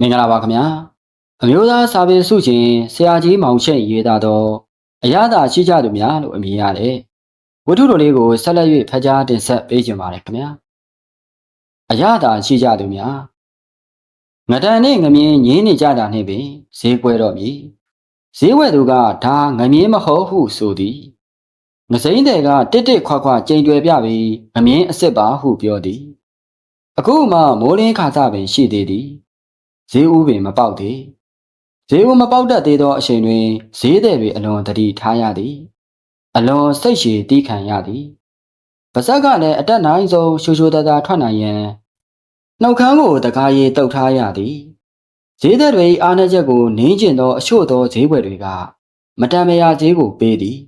မင်္ဂလာပါခင်ဗျာအမျိုးသားစာပေစုရှင်ဆရာကြီးမောင်ရှိတ်ရေးသားသောအရသာရှိကြသူများလို့အမည်ရတယ်ဝတ္ထုတော်လေးကိုဆက်လက်၍ဖတ်ကြားတင်ဆက်ပေးကြပါရခင်ဗျာအရသာရှိကြသူများငဒန်နဲ့ငမြင်းငင်းနေကြတာနှင့်ပင်ဈေးကွဲတော့ပြီဈေးဝယ်သူကဒါငမြင်းမဟုတ်ဟုဆိုသည်ငစိမ့်တဲ့ကတစ်တစ်ခွာခွာကြိမ်တွယ်ပြပြီးငမြင်းအစ်စ်ပါဟုပြောသည်အခုမှမိုးလင်းခါသပင်ရှိသေးသည် ဈေးဥပင်မပေါက်သေးဈေးဥမပေါက်တတ်သေးသောအချိန်တွင်ဈေးသည်တွေအလွန်တတိထားရသည် အလွန်စိတ်ရှည်တီးခံရသည်ပါဇက်ကလည်းအတက်နိုင်ဆုံးရှူရှူတသာထွက်နိုင်ရန်နှုတ်ခမ်းကိုတကားရီတုတ်ထားရသည်ဈေးသည်တွေအားနည်းချက်ကိုနင်းကျင်သောအချို့သောဈေးဘွယ်တွေကမတန်မရာဈေးကိုပေးသည်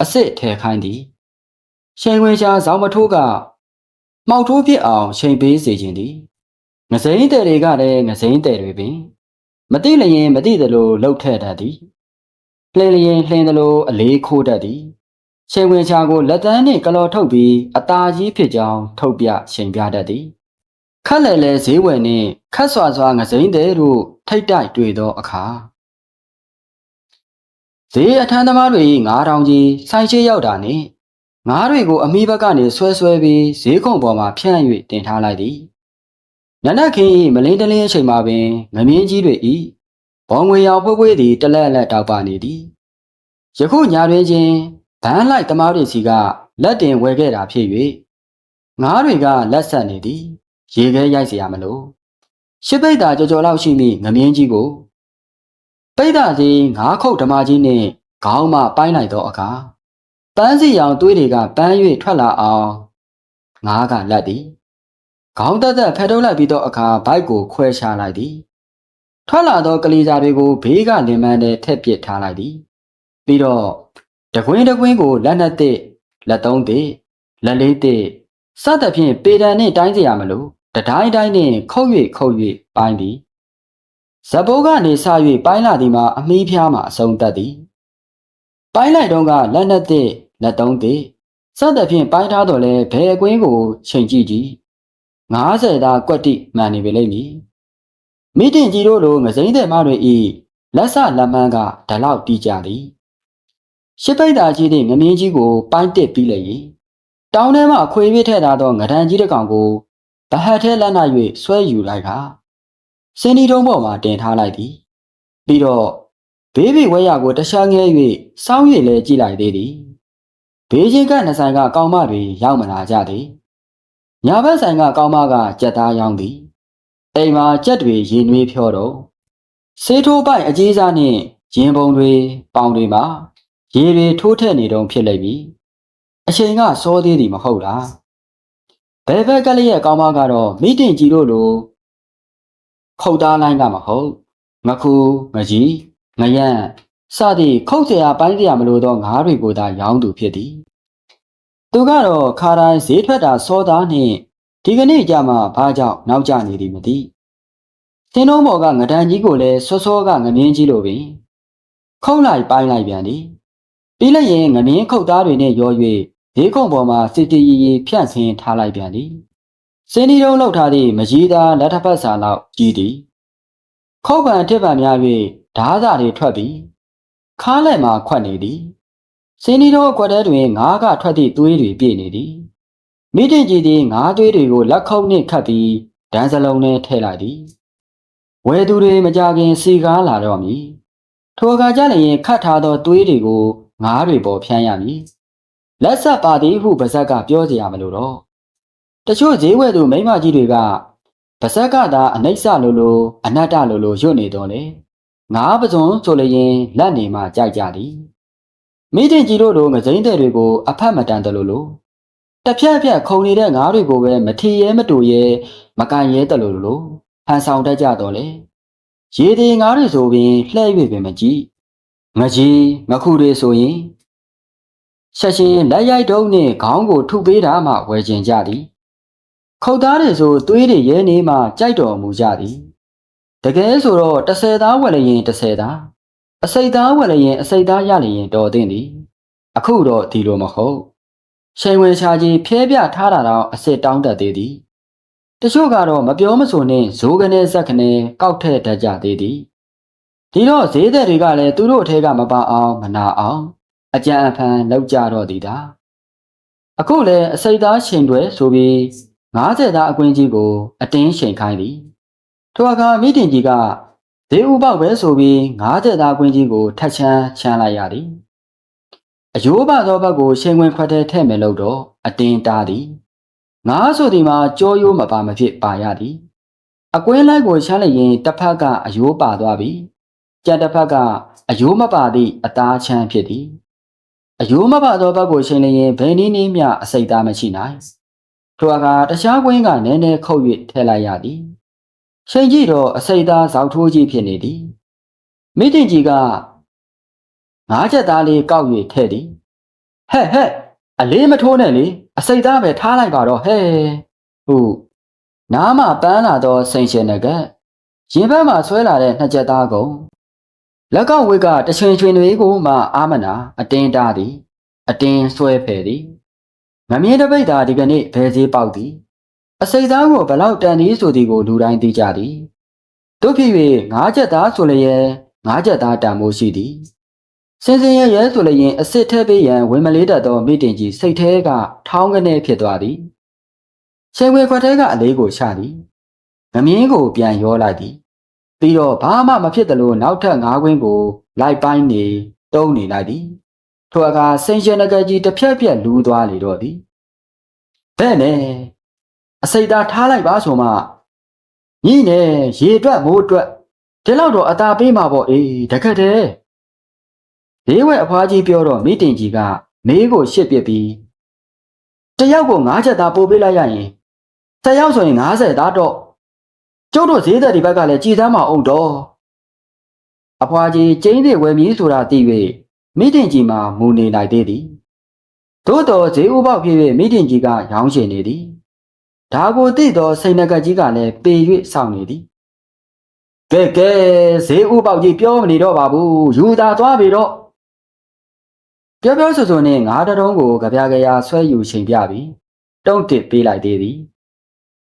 အစ်စ်ထဲခိုင်းသည်ချိန်ဝင်ရှာဇောင်းမထိုးကမှောက်ထိုးဖြစ်အောင်ချိန်ပေးစေခြင်းသည် ငစိမ့်တဲ့တွေကလည်းငစိမ့်တဲ့တွေပင်မသိလျင်မသိသလိုလှုပ်ထက်တတ်သည်လှင်လျင်လှင်သလိုအလေးခိုးတတ်သည်ချိန်ဝင်ချာကိုလက်တန်းနှင့်ကလော်ထုတ်ပြီးအตาကြီးဖြစ်ကြောင်းထုတ်ပြချိန်ပြတတ်သည်ခက်လဲလဲဈေးဝယ်နှင့်ခတ်ဆွာဆွာငစိမ့်တဲ့တို့ထိတ်တိုက်တွေ့သောအခါဈေးအထမ်းသမားတွေငါးတောင်ကြီးဆိုင်ရှိရောက်တာနှင့်ငါးတွေကိုအမိဘက်ကနေဆွဲဆွဲပြီးဈေးခုံပေါ်မှာဖြန့်၍တင်ထားလိုက်သည် နနက်ခင်း၏မလင်းတလင်းအချိန်မှာပင်ငမင်းကြီးတွေ၏ဘောင်ငွေရောင်ဖွေးဖွေးသည်တလက်အလက်တောက်ပနေသည်ယခုညာတွင်ချင်းဗန်းလိုက်သမားတွေစီကလက်တင်ဝဲခဲ့တာဖြစ်၍ငားတွေကလက်ဆက်နေသည်ရေခဲရိုက်เสียရမလို့ရှစ်ပိတ်တာကြော်ကြော်လောက်ရှိမိငမင်းကြီးကိုပိတ်တာကြီးငါးခုတ်ဓမ္မကြီးနှင့်ခေါင်းမှပိုင်းလိုက်သောအခါပန်းစီရောင်သွေးတွေကပန်း၍ထွက်လာအောင်ငါးကလက်သည် ခေါင်းတက်တက်ဖက်ထုတ်လိုက်ပြီးတော့အခါဘိုက်ကိုခွဲချလိုက်သည်ထွက်လာသောကလေးစားတွေကိုဘေးကလင်မန်းထဲထက်ပစ်ထားလိုက်သည်ပြီးတော့တကွင်းတကွင်းကိုလက်နှစ်သိလက်သုံးသိလက်လေးသိစသဖြင့်ပေတံနှင့်တိုင်းစရာမလိုတတိုင်းတိုင်းနှင့်ခုတ်၍ခုတ်၍ပိုင်းသည်ဇဘိုးကနေဆ၍ပိုင်းလာသည်မှာအမီးဖျားမှအဆုံးသတ်သည်ပိုင်းလိုက်တော့ကလက်နှစ်သိလက်သုံးသိစသဖြင့်ပိုင်းထားတော်လဲဘယ်အကွင်းကိုချိန်ကြည့်ကြည့် 90သားကွက်တိမှန်နေပြီလိမ့်မည်မိတင်ကြီးတို့လိုငစိမ့်တဲ့မတွေဤလက်ဆလက်မန်းကဓလောက်တီးကြသည်ရှစ်ပိတ်သားကြီးတဲ့ငမင်းကြီးကိုပိုင်းတစ်ပြီးလေ၏တောင်းထဲမှခွေပြစ်ထည့်ထားသောငဒန်ကြီးတစ်ကောင်ကိုဗဟတ်ထဲလက်နှ၍ဆွဲယူလိုက်ခါစင်းဒီတုံးပေါ်မှာတင်ထားလိုက်သည်ပြီးတော့ဘေးဘီဝဲရကိုတခြားငဲ၍စောင်းရည်လဲကြည့်လိုက်သေးသည်ဘေးချင်းကနှစ်ဆိုင်ကကောင်မတွေရောက်မလာကြသည် ညာဘက်ဆိုင်ကကောင်းမကကြက်သားရောင်းသည်အိမ်မှာကြက်တွေရင်နွေးဖြောတော့ဆေးထိုးပိုက်အကြီးစားနှင့်ရင်ပုံတွေပေါင်တွေမှာရေတွေထိုးထက်နေတုံဖြစ်လိမ့်မည်အချိန်ကစောသေးသည်မဟုတ်လားဘယ်ဘက်ကလေးရဲ့ကောင်းမကတော့မိတင်ကြီးတို့လိုခုတ်သားလိုင်းကမဟုတ်ငခုငကြီးငရန့်စသည့်ခုတ်เสียပိုင်းเสียမလို့သောငါးတွေကိုသာရောင်းသူဖြစ်သည် သူကတော့ခါတိုင်းဈေးထွက်တာစောသားနှင့်ဒီကနေ့ကြမှာဘာကြောင့်နောက်ကျနေသည်မသိသင်းလုံးပေါ်ကငဒန်ကြီးကိုလည်းစောစောကငမင်းကြီးလိုပင်ခုံလိုက်ပိုင်းလိုက်ပြန်သည်ပြီးလိုက်ရင်ငမင်းခုတ်သားတွေနဲ့ရော၍ဈေးခုံပေါ်မှာစစ်တီရီရီဖြန့်ဆင်းထားလိုက်ပြန်သည်စင်းဒီတုံးလောက်ထားသည့်မကြီးသားလက်ထပ်ပတ်စာလောက်ကြီးသည်ခုတ်ပံတစ်ပံများ၍ဓားစာတွေထွက်ပြီးခါးလက်မှာခွက်နေသည် စင်းဒီတော်အခွက်ထဲတွင်ငါးကထွက်သည့်သွေးတွေပြည့်နေသည်မိတင်ကြည်သည်ငါးသွေးတွေကိုလက်ခုပ်နှင့်ခတ်ပြီးဒန်းစလုံးထဲထည့်လိုက်သည်ဝယ်သူတွေမကြခင်စီကားလာတော့မည်ထိုအခါကျလျင်ခတ်ထားသောသွေးတွေကိုငါးတွေပေါ်ဖြန်းရမည်လက်ဆက်ပါသည်ဟုဗဇက်ကပြောကြရမလို့တော့တချို့ဈေးဝယ်သူမိမကြီးတွေကဗဇက်ကသာအနိစ္စလိုလိုအနတ္တလိုလိုရွတ်နေတော့လေငါးပစုံဆိုလျင်လက်နေမှကြိုက်ကြသည် မိတင်ကြီးတို့လိုငစိမ့်တဲ့တွေကိုအဖတ်မတန်တယ်လို့လို့တစ်ဖြက်ဖြက်ခုံနေတဲ့ငါးတွေကိုပဲမထီရဲမတူရဲမကန်ရဲတယ်လို့လို့ဟန်ဆောင်တတ်ကြတော့လေရေဒီငါးတွေဆိုရင်လှဲ့၍ပင်မကြည့်ငကြီးငခုတွေဆိုရင်ဆက်ရှင်လက်ရိုက်တုံးနဲ့ခေါင်းကိုထုပေးတာမှဝယ်ကျင်ကြသည်ခုတ်သားတွေဆိုသွေးတွေရဲနေမှကြိုက်တော်မူကြသည်တကယ်ဆိုတော့30သားဝယ်လျင်30သား အစိတ်သားဝယ်လျင်အစိတ်သားရလျင်တော်သင့်သည်အခုတော့ဒီလိုမဟုတ်ချိန်ဝင်ရှာကြီးဖျဲပြထားတာတော့အစ်စ်တောင်းတတ်သေးသည်တချို့ကတော့မပြောမဆိုနဲ့ဇိုးကနေဇက်ကနေကောက်ထည့်တတ်ကြသေးသည်ဒီတော့ဈေးသက်တွေကလည်းသူတို့အထက်ကမပါအောင်မနာအောင်အကြံအဖန်လောက်ကြတော့သည်သာအခုလည်းအစိတ်သားရှင်တွေဆိုပြီး90သားအကွင်းကြီးကို အတင်းချိန်ခိုင်းသည်ထိုအခါမိတင်ကြီးက ဈေးဥပေါက်ပဲဆိုပြီး90သားအကွင်းကြီးကိုထက်ချမ်းချမ်းလိုက်ရသည်အယိုးပါသောဘက်ကိုချိန်ဝင်ခွက်ထဲထည့်မယ်လို့တော့အတင်းတားသည်ငါဆိုဒီမှာကြောရိုးမပါမဖြစ်ပါရသည်အကွင်းလိုက်ကိုချမ်းလိုက်ရင်တစ်ဖက်ကအယိုးပါသွားပြီကြက်တစ်ဖက်ကအယိုးမပါသည့်အသားချမ်းဖြစ်သည်အယိုးမပါသောဘက်ကိုချိန်လိုက်ရင်ဘယ်နည်းနည်းမျှအစိတ်သားမရှိနိုင်ထိုအခါတခြားကွင်းကနည်းနည်းခုတ်၍ထည့်လိုက်ရသည် ချိန်ကြည့်တော့အစိတ်သားဇောက်ထိုးကြီးဖြစ်နေသည်မိတင်ကြီးကငါးချက်သားလေးကောက်၍ထည့်သည်ဟဲ့ဟဲ့အလေးမထိုးနဲ့လေအစိတ်သားပဲထားလိုက်ပါတော့ဟဲ့ဟုတ်နားမပန်းလာတော့စိန်ရှင်နကရင်ဘက်မှာဆွဲလာတဲ့နှစ်ချက်သားကုန်လက်ကောက်ဝိတ်ကတချွင်ချွင်တွေကိုမှအာမနာအတင်းတားသည် အတင်းဆွဲဖယ်သည်မမြင်တပိတ်သာဒီကနေ့ဘယ်စည်းပေါက်သည် အစိတ်သားကိုဘလောက်တန်သည်ဆိုသည်ကိုလူတိုင်းသိကြသည်တို့ဖြစ်၍ငါးချက်သားဆိုလျက်ငါးချက်သားတန်မိုးရှိသည်စင်စင်ရဲရဲဆိုလျင်အစ်စ်ထဲပေးရန်ဝင်မလေးတတ်သောမိတင်ကြီးစိတ်ထဲကထောင်းကနေဖြစ်သွားသည်ချိန်ဝေခွက်ထဲကအလေးကိုချသည်ငမြင်းကိုပြန်ရောလိုက်သည်ပြီးတော့ဘာမှမဖြစ်သလိုနောက်ထပ်ငါးခွင်းကို လိုက်ပိုင်းနေတုံးနေလိုက်သည်ထိုအခါစင်ရှင်နဂကြီးတစ်ဖြက်ဖြက်လူးသွားလေတော့သည်ဘဲ့နဲ့ အစိတ်သားထားလိုက်ပါဆိုမှညီနဲ့ရေအတွက်မိုးအတွက်ဒီလောက်တော့အသာပေးမှာပေါ့အေးတခက်တည်းဒေးဝဲအဖွားကြီးပြောတော့မိတင်ကြီးကမေးကိုရှစ်ပစ်ပြီးတယောက်ကို9ချက်သားပို့ပေးလိုက်ရရင်10ယောက်ဆိုရင်90သားတော့ကျုပ်တို့ဈေးသက်ဒီဘက်ကလည်းကြည်သမ်းမအောင်တော့အဖွားကြီးကျင်းတွေဝယ်မည်ဆိုတာသိ၍မိတင်ကြီးမှာမူနေလိုက်သေးသည်သို့တော်ဈေးဥပေါက်ဖြစ်၍မိတင်ကြီးကရောင်းချင်နေသည် ဒါကိုသိသောစိန်နဂတ်ကြီးကလည်းပေ၍စောင့်နေသည်ကဲကဲဈေးဥပေါက်ကြီးပြောမနေတော့ပါဘူးယူသာသွားပြီတော့ပြောပြောဆိုဆိုနဲ့ငါးတတုံးကိုကြပြကြရာဆွဲယူချိန်ပြပြီးတုံးတစ်ပေးလိုက်သေးသည်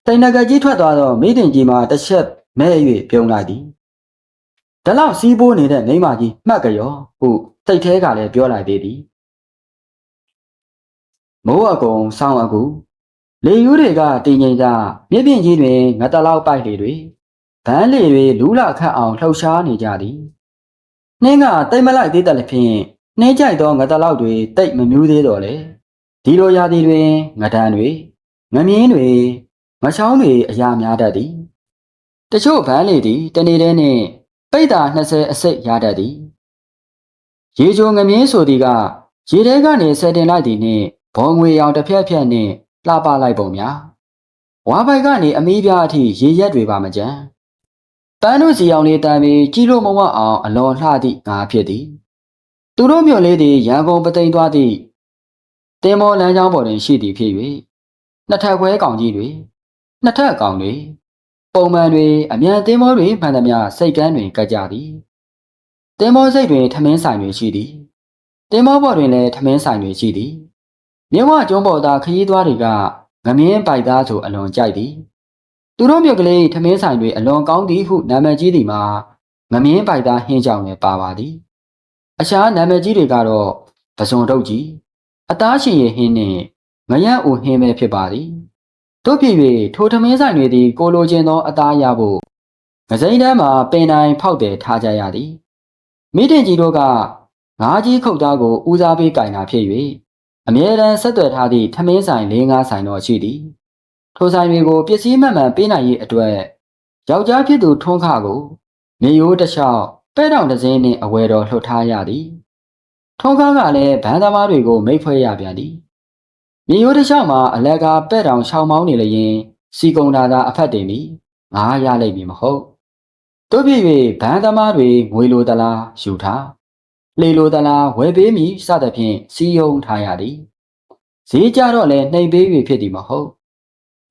စိန်နဂတ်ကြီးထွက်သွားတော့မိတင်ကြီးမှာတစ်ချက်မဲ၍ပြုံးလိုက်သည်ဒါလောက်စီးပိုးနေတဲ့မိမကြီးမှတ်ကြရောဟုစိတ်แท้ကလည်းပြောလိုက်သေးသည်မိုးအကုံဆောင်းအကူ လေယူးတွေကတင်ငိမ့်သာမြစ်ပြင်ကြီးတွင်ငတလောက်ပိုက်လေတွေဗန်းလေတွေလူးလာခတ်အောင်လှုပ်ရှားနေကြသည်နှင်းကတိတ်မလိုက်သေးတယ်လည်းဖြင့်နှင်းကြိုက်သောငတလောက်တွေတိတ်မမြူးသေးတော့လေဒီလိုရာသီတွင်ငဒန်တွေငမြင်းတွေမချောင်းတွေအရာများတတ်သည်တချို့ဗန်းလေသည်တနေ့တည်းနှင့်ပိတ်တာ20အစိတ်ရတတ်သည်ရေချိုငမြင်းဆိုသည်ကရေထဲကနေဆယ်တင်လိုက်သည်နှင့်ဘောငွေရောင်တစ်ဖြက်ဖြက်နှင့် လှပလိုက်ပုံများဝါပိုက်ကနေအမီးပြားအထိရေရက်တွေပါမကြမ်းပန်းတို့စီအောင်လေးတန်ပြီးကြီးလို့မဝအောင်အလွန်လှသည့်ငါဖြစ်သည်သူတို့မြို့လေးသည်ရန်ကုန်ပသိမ်သွားသည့်တင်မောလမ်းကြောင်းပေါ်တွင်ရှိသည်ဖြစ်၍နှစ်ထပ်ခွဲကောင်ကြီးတွေနှစ်ထပ်ကောင်တွေပုံမှန်တွေအမြန်တင်မောတွေမှန်သမျှစိတ်ကန်းတွင်ကကြသည်တင်မောစိတ်တွင်ထမင်းဆိုင်တွေရှိသည်တင်မောပေါ်တွင်လည်းထမင်းဆိုင်တွေရှိသည် မြဝကျွန်းပေါ်သားခရီးသွားတွေကငမင်းပိုက်သားဆိုအလွန်ကြိုက်သည်သူတို့မြို့ကလေးထမင်းဆိုင်တွေအလွန်ကောင်းသည်ဟုနာမည်ကြီးသည်မှာငမင်းပိုက်သားဟင်းကြောင်လည်းပါပါသည်အခြားနာမည်ကြီးတွေကတော့ပဇွန်တုတ်ကြီးအသားရှင်ရဲ့ဟင်းနှင့်ငရမ်းအိုဟင်းပဲဖြစ်ပါသည်တို့ဖြစ်၍ထိုထမင်းဆိုင်တွေသည်ကိုလိုချင်သောအသားရဖို့ငစိမ့်တန်းမှာပင်တိုင်းဖောက်တယ်ထားကြရသည်မိတင်ကြီးတို့ကငါးကြီးခုတ်သားကိုဦးစားပေးကင်တာဖြစ်၍ အမြဲတမ်းဆက်သွယ်ထားသည့်ထမင်းဆိုင်၄၅ဆိုင်တော့ရှိသည်ထိုဆိုင်တွေကိုပစ္စည်းမှန်မှန်ပေးနိုင်ရေးအတွက်ယောက်ျားဖြစ်သူထွန်းခကိုနေရိုးတစ်လျှောက်ပဲ့တောင်တစ်စင်းနှင့်အဝယ်တော်လှုပ်ထားရသည်ထွန်းခကလည်းဗန်းသမားတွေကိုမိတ်ဖွဲရပြန်သည်မြေရိုးတစ်လျှောက်မှာအလကာပဲ့တောင်ရှောင်းမောင်းနေလျင်စီကုံတာသာအဖက်တင်ပြီးငားရလိမ့်မည်မဟုတ်တို့ဖြစ်၍ဗန်းသမားတွေငွေလိုသလားယူထား လေလိုသလားဝယ်ပေးမည်စသဖြင့်စီယုံထားရသည်ဈေးကြတော့လည်းနှိမ်ပေး၍ဖြစ်သည်မဟုတ်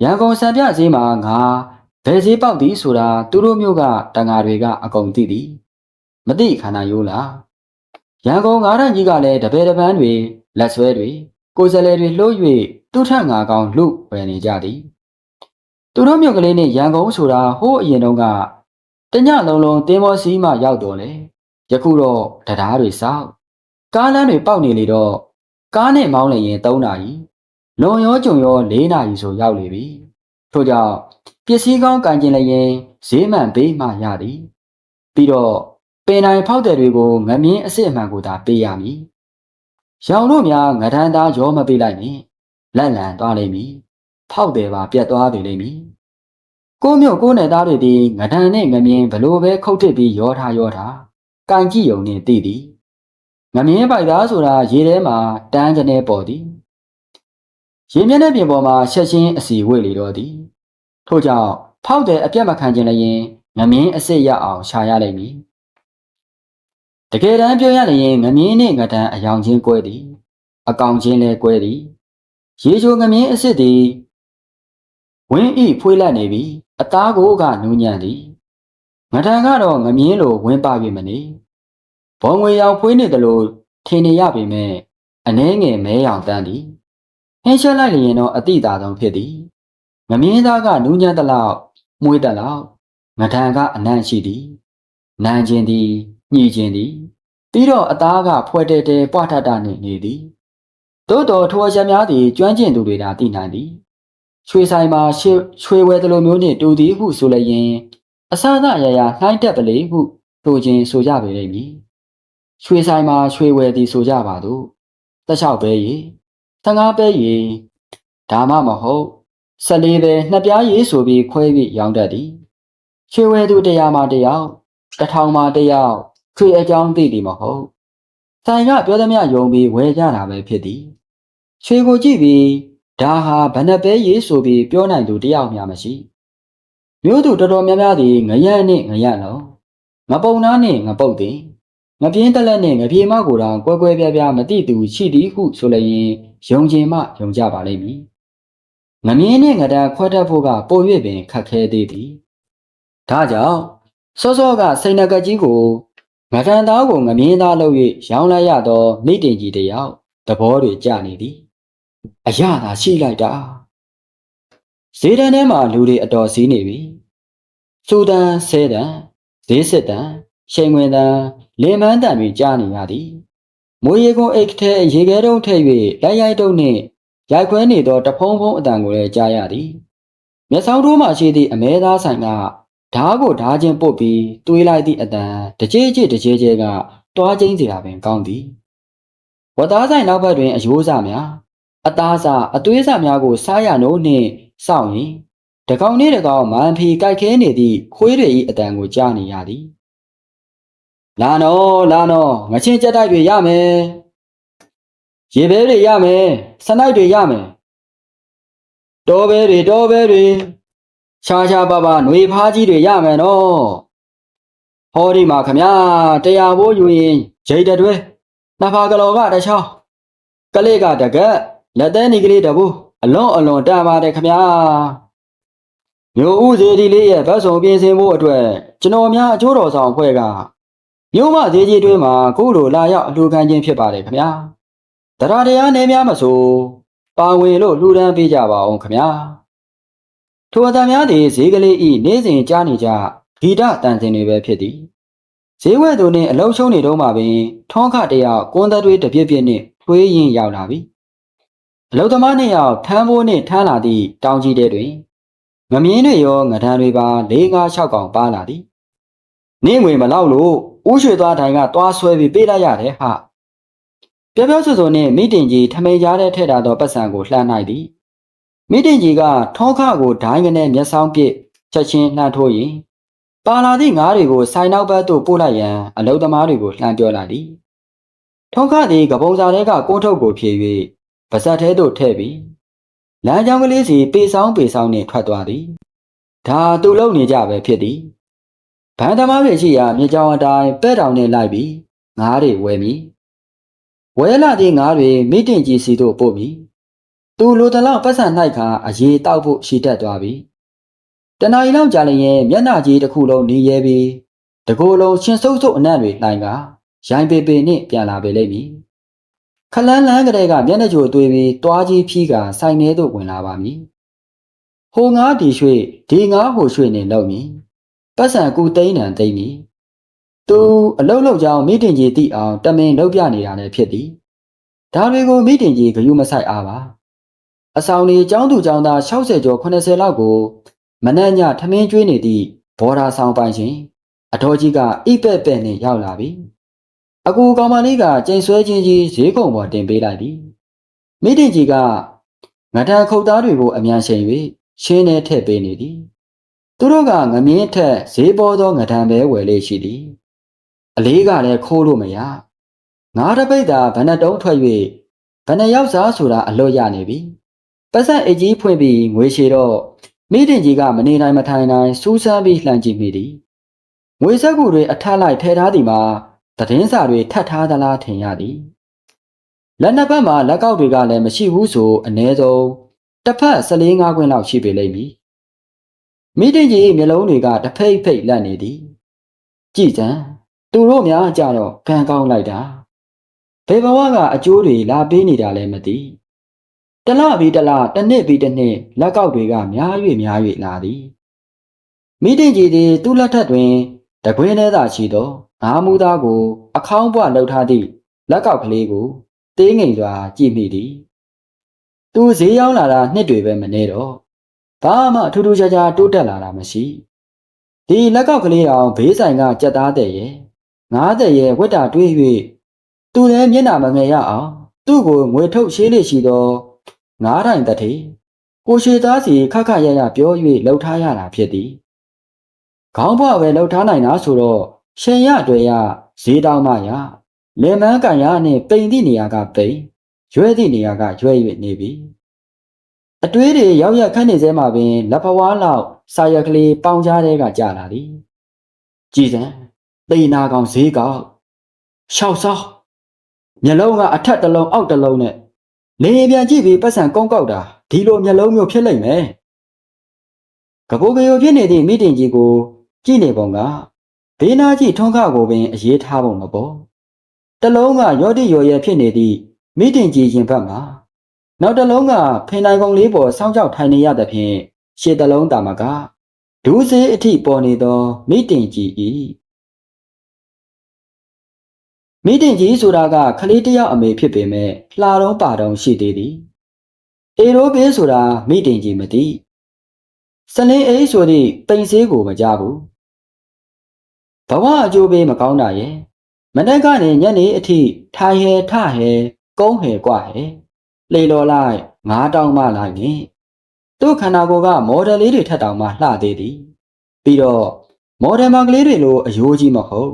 ရန်ကုန်စံပြဈေးမှာငါဘယ်ဈေးပေါက်သည်ဆိုတာသူတို့မျိုးကတန်ဃာတွေကအကုန်သိသည်မသိခန္ဓာရိုးလားရန်ကုန်ငါးရန်ကြီးကလည်းတပည့်တပန်းတွေလက်ဆွဲတွေကိုယ်စလဲတွေလှုပ်၍သူ့ထက်ငါကောင်းလူဝယ်နေကြသည်သူတို့မြို့ကလေးနဲ့ရန်ကုန်ဆိုတာဟိုးအရင်တုန်းကတညလုံးလုံးတင်းမောစီးမှရောက်တော့လေ ယခုတော့တရားတွေစောက်ကားလမ်းတွေပေါက်နေလေတော့ကားနဲ့မောင်းလိုက်ရင်3နာရီလွန်ရောကြုံရော4နာရီဆိုရောက်လေပြီထို့ကြောင့်ပစ္စည်းကောင်းကန်ကျင်လည်းရင်ဈေးမှန်ပေးမှရသည်ပြီးတော့ပင်တိုင်းဖောက်တဲ့တွေကိုငမင်းအစ်စ်အမှန်ကိုသာပေးရမည်ရောင်တို့များငဒန်းသားရောမပေးလိုက်နဲ့လက်လံသွားလိမ့်မည်ဖောက်တယ်ပါပြတ်သွားပြီလိမ့်မည်ကိုမျိုးကိုနယ်သားတွေဒီငဒန်းနဲ့ငမင်းဘလို့ပဲခုတ်ထစ်ပြီးရောထားရောထား ကန်ကြည့်ုံနဲ့တည်သည်ငမင်းပိုက်သားဆိုတာရေထဲမှာတန်းကြနေပေါ်သည်ရေမျက်နှာပြင်ပေါ်မှာချက်ချင်းအစီဝေ့လေတော့သည်ထို့ကြောင့်ဖောက်တဲ့အပြတ်မခံခြင်းလည်းရင်ငမင်းအစ်စ်ရအောင်ရှာရလိမ့်မည်တကယ်တမ်းပြောရရင်ငမင်းနဲ့ငဒန်းအယောင်ချင်းကွဲသည် အကောင်ချင်းလည်းကွဲသည်ရေချိုငမင်းအစ်စ်သည်ဝင်းဤဖွေးလက်နေပြီအသားကိုကနူးညံ့သည် ငဒန်းကတော့ငမင်းလိုဝင်းပပြီမနေဘောင်ငွေရောင်ဖွေးနေတယ်လို့ထင်နေရပေမဲ့အနှဲငယ်မဲရောင်တန်းသည်ဟင်းချက်လိုက်လျင်တော့အတိတာဆုံးဖြစ်သည်ငမင်းသားကနူးညံ့သလောက်မွေးသလောက်ငဒန်းကအနံ့ရှိသည်နန်းခြင်းသည်ညှိခြင်းသည်ပြီးတော့အသားကဖွဲ့တဲတဲပွားထထနှင့်နေသည်သို့တော်ထိုအချက်များသည်ကျွမ်းကျင်သူတွေသာသိနိုင်သည်ရွှေဆိုင်မှာရွှေရွှေဝဲသလိုမျိုးနှင့်တူသည်ဟုဆိုလျင် အစအစအရာရာနှိုင်းတက်ပလေဟုဆိုခြင်းဆိုကြပေလိမ့်မည်ရွှေဆိုင်မှာရွှေဝဲသည်ဆိုကြပါစို့တစ်လျှောက်ပဲရေ15ပဲရေဒါမှမဟုတ်14ပဲနှစ်ပြားရေဆိုပြီးခွဲပြီးရောင်းတတ်သည်ရွှေဝဲသူတရားမှတယောက်တစ်ထောင်မှတယောက်ရွှေအကြောင်းသိသည်မဟုတ်ဆိုင်ကပြောသမျှယုံပြီးဝယ်ကြတာပဲဖြစ်သည်ရွှေကိုကြည့်ပြီးဒါဟာဘဏ္ဍပဲရေးဆိုပြီးပြောနိုင်သူတယောက်များမရှိ မျိုးသူတော်တော်များများသည်ငရက်နဲ့ငရက်လုံးငပုံနာနဲ့ငပုတ်သည်ငပြင်းတက်လက်နဲ့ငပြေမကိုတောင်ကွဲကွဲပြားပြားမသိသူရှိသည်ဟုဆိုလျင်ယုံကြည်မှယုံကြပါလိမ့်မည်ငမြင်းနဲ့ငဒံခွဲတတ်ဖို့ကပို၍ပင်ခက်ခဲသေးသည်ဒါကြောင့်စောစောကစိန်နကကြီးကိုငဒံသားကိုငမြင်းသားလုပ်၍ရောင်းလိုက်ရသောမိတင်ကြီးတယောက်သဘောတွေကျနေသည်အရသာရှိလိုက်တာဈေးတန်းထဲမှာလူတွေအတော်စည်းနေပြီ စူတန်ဆဲတန်ဈေးစစ်တန်ရှိန်ဝင်တန်လင်မန်းတန်ပြီးကြားနေရသည်မွေရီကုန်းအိတ်ထဲရေခဲတုံးထည့်၍ရိုက်ရိုက်တုံးနှင့်ရိုက်ခွဲနေသောတဖုံဖုံအတန်ကိုလည်းကြားရသည်မျက်စောင်းထိုးမှရှိသည့်အမဲသားဆိုင်ကဓားကိုဓားချင်းပုတ်ပြီးတွေးလိုက်သည့်အတန်တကြေးကြေးတကြေးကြေးကတွားချင်းစရာပင်ကောင်းသည်ဝတ်သားဆိုင်နောက်ဘက်တွင်အယိုးစများအသားစားအသွေးစားများကိုစားရနိုးနှင့်စောင့်ရင် တကောင်နေတကောင်မန်ဖီကြိုက်ခဲနေသည့်ခွေးတွေ၏အတန်ကိုကြားနေရသည်လာနော်လာနော်ငချင်းကြက်တိုက်တွေရမယ်ရေဘဲတွေရမယ်စနိုက်တွေရမယ်တောဘဲတွေတောဘဲတွေခြားခြားပါပါຫນွေဖားကြီးတွေရမယ်နော်ဟောဒီမှာခမညာတရားဘိုးယူရင်ဂျိတ်တွဲနှစ်ဖာကလောကတချောင်းကလေးကတကက်လက်သေးနေကလေးတဘူးအလွန်အလွန်တန်ပါတယ်ခမညာ မျိုးဦးစေဒီလေးရဲ့ဗတ်စုံပြင်ဆင်ဖို့အတွက်ကျွန်တော်များအကျိုးတော်ဆောင်အဖွဲ့ကမြို့မသေးကြီးတွင်းမှာခုလိုလာရောက်အလှူခံခြင်းဖြစ်ပါတယ်ခင်ဗျာတရားတရားနေများမဆိုပါဝင်လို့လှူဒန်းပေးကြပါအောင်ခင်ဗျာထိုအတန်များသည်ဈေးကလေးဤနေ့စဉ်ကြားနေကြဂီတတန်စင်တွေပဲဖြစ်သည်ဈေးဝဲသူနှင့်အလုံးရှုံးနေတော့မှပင်ထွန်းခတယောက်ကွန်းသက်တွေတပြည့်ပြည့်နှင့်ထွေးရင်ရောက်လာပြီအလုသမားနှစ်ယောက်ထမ်းဖိုးနှင့်ထမ်းလာသည့်တောင်ကြီးတဲတွင် ငမြင်းတွေရောငဒန်းတွေပါ၄၅၆កောင်ပါလာသည်နင်းငွေမလောက်လို့ဦးရွှေသွားတိုင်းကသွားဆွဲပြီးပေးလိုက်ရတယ်ဟာပြောပြောဆိုဆိုနဲ့မိတင်ကြီးထမိန်ကြားတဲ့ထည့်ထားသောပတ်စံကိုလှမ်းလိုက်သည်မိတင်ကြီးကထောခကိုဒိုင်းကနေမျက်စောင်းပစ်ချက်ချင်းလှမ်းထိုးရင်ပါလာသည့်ငါးတွေကိုဆိုင်နောက်ဘက်သို့ပို့လိုက်ရန်အလုသမားတွေကိုလှမ်းပြောလာသည်ထောခသည်ကပုံစာထဲကကိုထုတ်ကိုဖြည့်၍ပါဇက်ထဲသို့ထည့်ပြီး လမ်းကြောင်းကလေးစီပေဆောင်ပေဆောင်နှင့်ထွက်သွားသည်ဒါသူ့လုံနေကြပဲဖြစ်သည်ဗန်သမားတွေရှိရာမြေကြောင်အတိုင်းပဲ့တောင်နဲ့လိုက်ပြီးငါးတွေဝယ်မည်ဝဲလာသည့်ငါးတွေမိတင်ကြီးစီသို့ပို့မည်သူလိုတလောက်ပတ်စံ၌ခါအရေးတောက်ဖို့ရှိတတ်သွားပြီတနာရီလောက်ကြာလျင်မျက်နှာကြီးတစ်ခုလုံးနေရဲပြီးတကိုယ်လုံးရှင်ဆုပ်ဆုပ်အနံ့တွေနှိုင်ကရိုင်းပေပေနှင့်ပြန်လာပေလိမ့်မည် ခလန်းလန်းကလေးကမျက်နှာကြိုတွေးပြီးတွားကြီးဖြီးကဆိုင်ထဲသို့ဝင်လာပါမည်ဟိုငါဒီရွှေ့ဒီငါဟိုရွှေ့နေလောက်မည်ပတ်စံကူသိန်းတန်သိမ့်မည်သူအလုတ်လုတ်ကြောင်းမိတင်ကြီးတိအောင်တမင်လောက်ပြနေတာလည်းဖြစ်သည်ဒါတွေကိုမိတင်ကြီးဂယုမဆိုင်အားပါအဆောင်နေကျောင်းသူကျောင်းသား60ကျော်80လောက်ကိုမနှက်ညထမင်းကျွေးနေသည့်ဘော်ဒါဆောင်ပိုင်ရှင်အတော်ကြီးကအိပက်ပက်နဲ့ရောက်လာပြီ အကူကောင်မလေးကကျိန်ဆွဲချင်းကြီးဈေးကုံပေါ်တင်ပေးလိုက်သည်မိတင်ကြီးကငထခုတ်သားတွေကိုအမြန်ချိန်၍ရှင်းနေထည့်ပေးနေသည်သူတို့ကငမင်းထက်ဈေးပေါ်သောငထံပဲဝယ်လေးရှိသည်အလေးကလည်းခိုးလို့မရငါးတပိတ်သာဘဏ္ဍတုံးထွက်၍ဘဏ္ဍရောက်စားဆိုတာအလွတ်ရနေပြီပတ်စံအကြီးဖွင့်ပြီးငွေရှည်တော့မိတင်ကြီးကမနေနိုင်မထိုင်နိုင်စူးစမ်းပြီးလှမ်းကြည့်မိသည်ငွေဆက်ကူတွေအထက်လိုက်ထဲထားသည်မှာ သတင်းစာတွေထပ်ထားသလားထင်ရသည်လက်နှစ်ဖက်မှာလက်ကောက်တွေကလည်းမရှိဘူးဆိုအ ਨੇ ဆုံးတစ်ဖက်14 5ခွင်းလောက်ရှိပေလိမ့်မည်မိတင်ကြီးမျက်လုံးတွေကတဖိတ်ဖိတ်လန့်နေသည်ကြည်စံသူတို့များကြတော့ကံကောင်းလိုက်တာဘေဘဝကအကျိုးတွေလာပေးနေတာလည်းမသိတလပြီးတလတစ်နှစ်ပြီးတစ်နှစ်လက်ကောက်တွေကများ၍များ၍လာသည်မိတင်ကြီးသည်သူ့လက်ထက်တွင်တကွင်းထဲသာရှိသော ငါးမူသားကို အခေါင်းပွလှုပ်ထားသည့်လက်ကောက်ကလေးကိုသေးငိမ်စွာကြည့်မိသည်သူဈေးရောက်လာတာနှစ်တွေပဲမနေတော့ဘာမှထူးထူးခြားခြားတိုးတက်လာတာမရှိဒီလက်ကောက်ကလေးအောင်ဘေးဆိုင်ကကြက်သားတဲ့ရဲ့ငါးတဲ့ရဲ့ဝတ်တာတွေး၍သူလည်းမျက်နှာမငယ်ရအောင်သူ့ကိုငွေထုတ်ရှေးလေးရှိသောငါးတိုင်တထေကိုရှိသားစီခက်ခရရပြော၍လှုပ်ထားရတာဖြစ်သည်ခေါင်းဘွားပဲလှုပ်ထားနိုင်တာဆိုတော့ ရှင်ရတွေရဈေးတောင်းမှရလင်မန်းကန်ရနဲ့ပိန်သည့်နေရာကပိန်ရွဲသည့်နေရာကရွဲ၍နေပြီအတွေးတွေရောက်ရခန့်နေစဲမှာပင်လက်ဖဝါးလောက်စာရက်ကလေးပေါင်ကြားတဲ့ကကြာလာသည်ကြည်စံသိနာကောင်ဈေးကောက်ရှောက်စောမျက်လုံးကအထက်တစ်လုံးအောက်တစ်လုံးနဲ့နေပြန်ကြည့်ပြီးပတ်စံကုန်းကောက်တာဒီလိုမျက်လုံးမျိုးဖြစ်လိမ့်မယ်ကပိုကရိုဖြစ်နေသည့်မိတင်ကြီးကိုကြည့်နေပုံက ဘေးနာကြီးထွန်းခါကိုပင်အရေးထားပုံမပေါ်တလုံးကရောတိရောရဲဖြစ်နေသည့်မိတင်ကြီးရင်ဘက်မှာနောက်တလုံးကဖင်နိုင်ကုံလေးပေါ်စောင်းကြောက်ထိုင်နေရသဖြင့်ရှေ့တလုံးတာမကဒူးစေးအထိပေါ်နေသောမိတင်ကြီး၏မိတင်ကြီးဆိုတာကခလေးတယောက်အမေဖြစ်ပေမဲ့လှတော့ပါတော့ရှိသေးသည်အေရိုးဘေးဆိုတာမိတင်ကြီးမသိစလင်းအိဆိုသည့်ပိန်စေးကိုမကြဘူး ဘဝအကျိုးပေးမကောင်းတာရဲ့မနေ့ကနေညနေအထိထိုင်ဟဲထဟဲကုန်းဟဲกว่าဟဲလေလော်လိုက်ငါးတောင်းမှလိုက်နေသူ့ခန္ဓာကိုယ်ကမော်ဒယ်လေးတွေထက်တောင်မှလှသေးသည်ပြီးတော့မော်ဒယ်မကလေးတွေလိုအယိုးကြီးမဟုတ်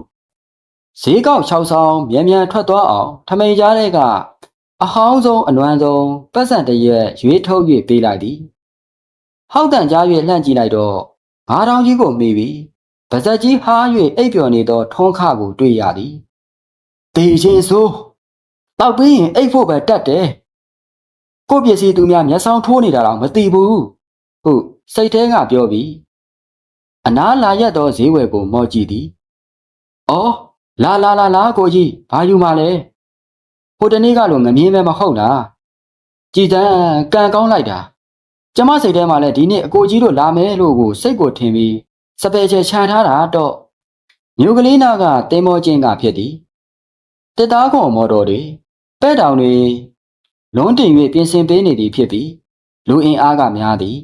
ဈေးကောက်၆ဆောင်မြန်မြန်ထွက်သွားအောင်ထမိန်ကြားတဲ့ကအဟောင်းဆုံးအနွမ်းဆုံးပတ်စံတရက်ရွေးထုတ်၍ပေးလိုက်သည်ဟောက်တန်ကြား၍လှန့်ကြည့်လိုက်တော့ငါးတောင်ကြီးကိုမိပြီး ပါဇက်ကြီးဟား၍အိပ်ပျော်နေသောထုံးခကိုတွေ့ရသည်တေချင်းဆိုးတောက်ပြီးရင်အိပ်ဖို့ပဲတတ်တယ်ကို့ပစ္စည်းသူများမျက်စောင်းထိုးနေတာတော့မသိဘူးဟုတ်စိတ်ထဲကပြောပြီးအနားလာရက်သောဈေးဝယ်ကိုမော့ကြည့်သည်အော်လာလာလာလာကိုကြီးဘာယူมาလဲဟိုတနေ့ကလိုငမြင်းပဲမဟုတ်လားကြည်တန်းကံကောင်းလိုက်တာကျမစိတ်ထဲမှာလည်းဒီနေ့အကိုကြီးတို့လာမယ်လို့ကိုစိတ်ကိုထင်ပြီး စပယ်ချေခြံထားတာတော့မြို့ကလေးနာကတင်းမောချင်းကဖြစ်သည်တစ်သားခုံမော်တော်တွေပဲ့တောင်တွေလွန်းတင်၍ပြင်ဆင်ပေးနေသည်ဖြစ်ပြီးလူအင်အားကများသည်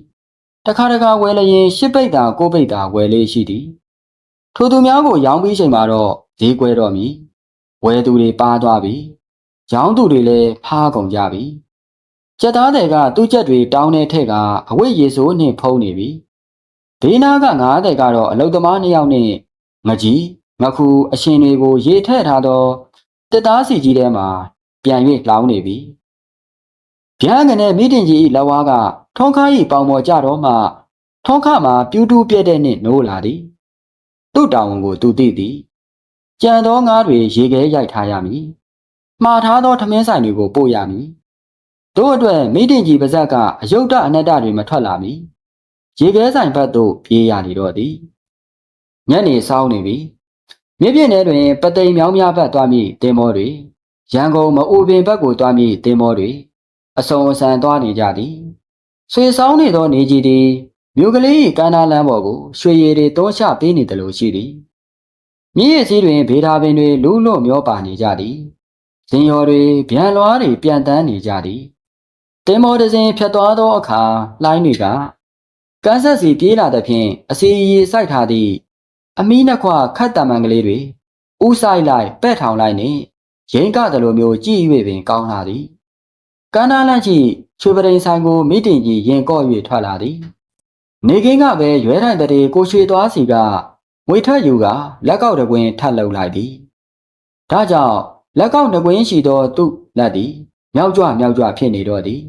တခါတခါဝယ်လျင်ရှစ်ပိတ်တာကိုပိတ်တာဝယ်လေးရှိသည်ထိုသူများကိုရောင်းပြီးချိန်မှာတော့ဈေးကွဲတော့မည်ဝယ်သူတွေပါသွားပြီရောင်းသူတွေလည်းဖားကုန်ကြပြီကြက်သားတွေကသူ့ချက်တွေတောင်းတဲ့ထက်ကအဝိရေဆိုးနှင့်ဖုံးနေပြီ ဒေးနာကငါးတဲ့ကတော့အလုသမားနှစ်ယောက်နဲ့ငကြီးငခုအရှင်တွေကိုရေထည့်ထားသောတစ်သားစီကြီးထဲမှာပြန်၍လောင်းနေပြီဗျာငနဲ့မိတင်ကြီးလဝါကထုံးခါးဤပေါင်ပေါ်ကြတော့မှထုံးခါမှာပြူးတူးပြက်တဲ့နှင့်နိုးလာသည်သူ့တောင်ဝန်ကိုသူသိသည်ကြံသောငါးတွေရေခဲရိုက်ထားရမည်မှားထားသောထမင်းဆိုင်တွေကိုပို့ရမည်တို့အတွက်မိတင်ကြီးပါဇက်ကအယုတ်တအနတ္တတွေမထွက်လာမီ ရေခဲဆိုင်ဘက်သို့ပြေးရနေတော့သည်ညနေစောင်းနေပြီမြစ်ပြည့်နယ်တွင်ပသိမ်မြောင်းများဘက်သွားမည့်တင်မောတွေရန်ကုန်မအူပင်ဘက်ကိုသွားမည့်တင်မောတွေအစုံအစံသွားနေကြသည်ဆွေဆောင်နေသောနေကြီးသည်မြို့ကလေး၏ကမ်းနားလမ်းပေါ်ကိုရွှေရည်တွေတွန်းချပေးနေတယ်လို့ရှိသည်မြည်ရည်စည်းတွင်ဗေဒါပင်တွေလူးလွတ်မျောပါနေကြသည်ဇင်ရော်တွေဗျံလွားတွေပြန်တန်းနေကြသည်တင်မော်တစ်စင်ဖြတ်သွားသောအခါလှိုင်းတွေက ကန်းဆက်စီပြေးလာသဖြင့်အစီအရီစိုက်ထားသည့်အမီးနှခွခတ်တမန်ကလေးတွေဥဆိုင်လိုက်ပဲ့ထောင်လိုက်နှင့်ရင်ကတယ်လိုမျိုးကြည့်၍ပင်ကောင်းလာသည်ကမ်းနားလန့်ရှိချွေပရိန်ဆိုင်ကိုမိတင်ကြီးရင်ကော့၍ထွက်လာသည်နေကင်းကပဲရွဲထိုင်တဲ့ကိုရွှေသွားစီကငွေထက်ယူကလက်ကောက်တကွင်းထပ်လုံလိုက်သည်ဒါကြောင့်လက်ကောက်တကွင်းရှိသောသူ့လက်သည်မြောက်ကြွမြောက်ကြွဖြစ်နေတော့သည်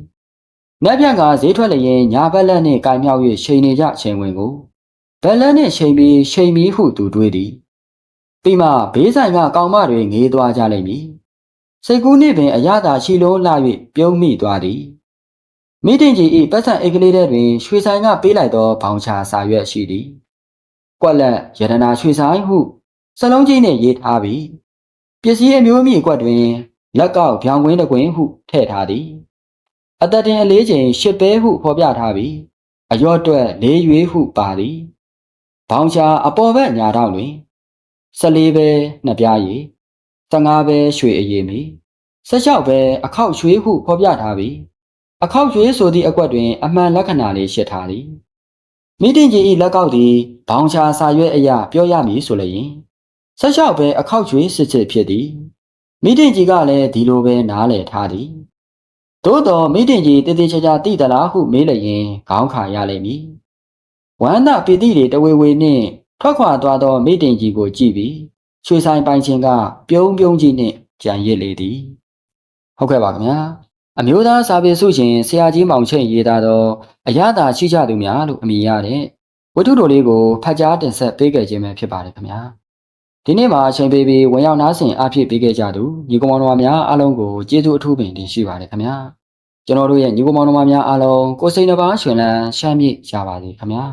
နက်ပြန့်ကဈေးထွက်လျင်ညာဘက်လက်နှင့်ကင်မြောက်၍ချိန်နေကြချိန်ဝင်ကိုဘက်လက်နှင့်ချိန်ပြီးချိန်ပြီးဟုသူတွေးသည်ပြီးမှဘေးဆိုင်ကကောင်မတွေငေးသွားကြလိမ့်မည်စိတ်ကူးနှင့်ပင်အရသာရှိလုံးလှ၍ပြုံးမိသွားသည်မိတင်ကြီးဤပတ်စံအိတ်ကလေးထဲတွင်ရွှေဆိုင်ကပေးလိုက်သောဘောင်ချာစာရွက်ရှိသည်။ကွက်လက်ရတနာရွှေဆိုင်ဟုစလုံးကြီးနှင့်ရေးထားပြီးပစ္စည်းအမျိုးအမည်ကွက်တွင်လက်ကောက်ဖြောင်ကွင်းတစ်ကွင်းဟုထည့်ထားသည်။ အသက်တင်အလေးချိန်ရှစ်ပဲဟုဖော်ပြထားပြီးအရော့တွက်လေးရွေးဟုပါသည်။ဘောင်ချာအပေါ်ဘက်ညာထောက်တွင်14ပဲနှစ်ပြားရည်15ပဲရွှေအရည်မီ16ပဲအခောက်ရွှေဟုဖော်ပြထားပြီးအခောက်ကျွေးဆိုသည့်အကွက်တွင် အမှန်လက္ခဏာလေးရှိထားသည်မိတင်ကြီး၏လက်ကောက်သည်ဘောင်ချာစာရွက်အရာပြောရမည်ဆိုလျင်ဆက်လျှောက်ပဲအခောက်ကျွေးစစ်စစ်ဖြစ်သည်မိတင်ကြီးကလည်းဒီလိုပဲနားလည်ထားသည် သို့တော်မိတင်ကြီးတည်တည်ချာချာသိသလားဟုမေးလျင်ခေါင်းခါရလိမ့်မည်ဝမ်းသာပီတိတွေတဝေဝေနှင့်ထွက်ခွာသွားသောမိတင်ကြီးကိုကြည့်ပြီးရွှေဆိုင်ပိုင်ချင်းကပြုံးပြုံးကြီးနှင့်ကြံရစ်လေသည်ဟုတ်ကဲ့ပါခင်ဗျာအမျိုးသားစာပေစုရှင်ဆရာကြီးမောင်ချိတ်ရေးသားသောအရသာရှိကြသူများလို့အမည်ရတဲ့ဝတ္ထုတော်လေးကိုဖတ်ကြားတင်ဆက်ပေးခဲ့ခြင်းပဲဖြစ်ပါတယ်ခင်ဗျာ ဒီနေ့မှာအချိန်ပေးပြီးဝင်ရောက်နားဆင်အားဖြည့်ပေးခဲ့ကြသူညီကောင်မောင်တော်များအားလုံးကိုကျေးဇူးအထူးပင်တင်ရှိပါတယ်ခင်ဗျာကျွန်တော်တို့ရဲ့ညီကောင်မောင်တော်များအားလုံးကိုယ်စိတ်နှပါရှင်လန်းရှမ်းမြေ့ကြပါစေခင်ဗျာ